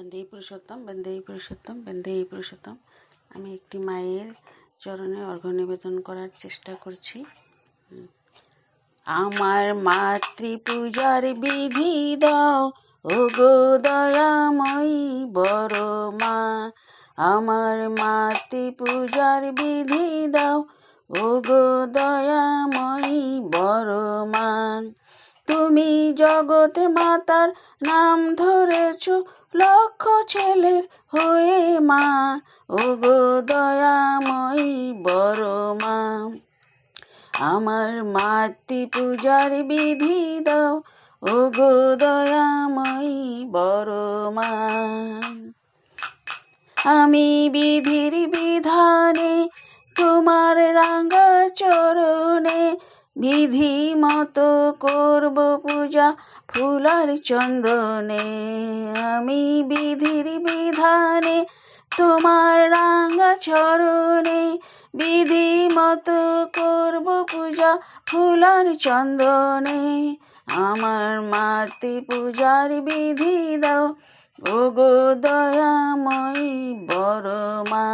বন্দেই পুরুষোত্তম বন্দেই পুরুষোত্তম বন্দেই পুরুষোত্তম। আমি একটি মায়ের চরণে অর্ঘ্য নিবেদন করার চেষ্টা করছি। আমার মাতৃ পূজার বিধি দাও ও গো দয়াময়ী বড় মা। আমার মাতৃ পূজার বিধি দাও ও গো দয়াময়ী বড় মান তুমি জগতে মাতার নাম ধরেছ লক্ষ ছেলের হয়ে মা ও গো দয়াময়ী বড় মা। আমার মাতৃ পূজার বিধি দাও ও গো দয়াময়ী বড় মা। আমি বিধির বিধানে, তোমার রাঙ্গা চরণে বিধি মতো করব পূজা। ফুলার চন্দনে, আমি বিধির বিধানে, তোমার রাঙ্গা চরণে বিধি মতো করব পূজা ফুলার চন্দনে। আমার মাতৃ পূজার বিধি দাও ও গো দয়াময়ী বড় মা।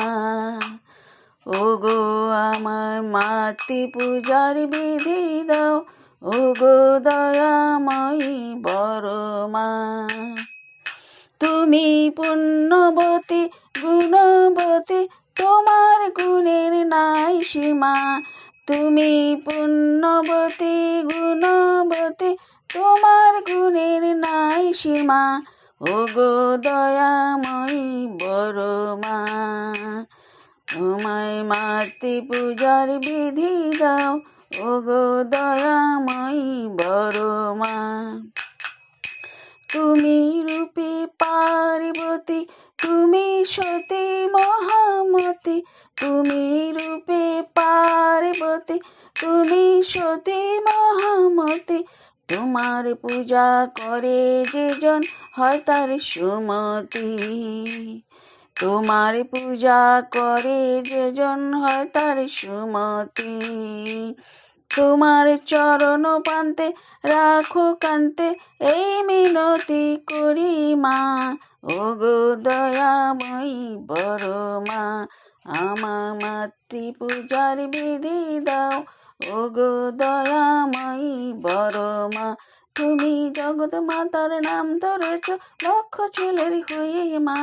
ও গো আমার মাতৃ পূজার বিধি দাও ও বড় তুমি পুণ্যবতী, গুণবতী, তোমার গুণের নাই সীমা। তুমি পুণ্যবতী, গুণবতী, তোমার গুণের নাই সীমা। ও গো দয়াময়ী তোমায় মাতৃ পূজার বিধি দাও ও গো দয়াময়ী বড় মা তুমি রূপে পার্বতী, তুমি সতী মহামতি, তুমি রূপে পার্বতী, তুমি সতী মহামতি। তোমার পূজা করে যেজন হয় তার সুমতি। তোমার পূজা করে যেজন হয় তার সুমতি। তোমার চরণ পান্তে রাখো কান্তে, এই মিনতি করি মা। ও গো দয়াময়ী বড় মা, আমার মাতৃ পূজার বিধি দাও। ও গো দয়াময়ী বড় মা, তুমি জগৎ মাতার নাম ধরেছ, লক্ষ ছেলের হয়ে মা।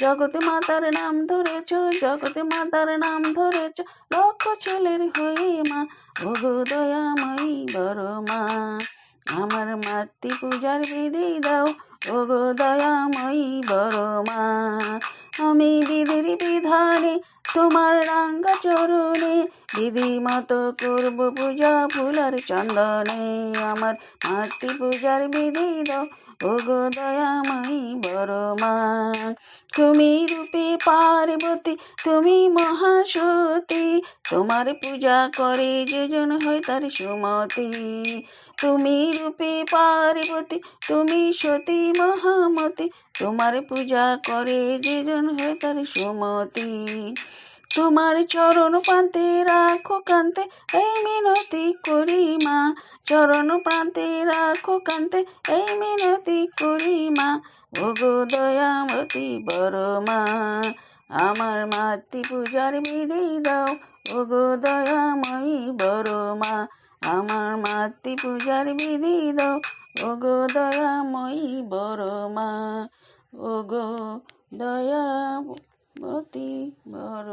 জগৎ মাতার নাম ধরেছ, জগৎ মাতার নাম ধরেছ, লক্ষ ছেলের হয়ে মা। ও গো দয়াময়ী বড় মা আমার মাতৃ পূজার বিধি দাও ও গো দয়াময়ী বড় মা আমি বিধির বিধানে তোমার রাঙ্গা চরণে বিধি মতো করব পূজা ফুলার চন্দনে। আমার মাতৃ পূজার বিধি দাও ও গো দয়াময়ী বড় তুমি রূপে পার্বতী, তুমি মহাসতী। তোমার পূজা করে যেজন হয় তার সুমতি। তুমি রূপে পার্বতী, তুমি সতী মহামতি। তোমার পূজা করে যেজন হয় তার সুমতি। তোমার চরণ প্রান্তে রাখো কান্তে, এই মিনতি করি মা চরণ প্রান্তে রাখো কান্তে, এই মিনতি করি মা। ওগো দয়ামতি বড় মা, আমার মাতৃ পূজার বিধি দাও। ওগো দয়াময়ী বড় মা, আমার মাতৃ পূজার বিধি দাও। ওগো দয়াময়ী বড় মা, ওগো দয়ামতি বড়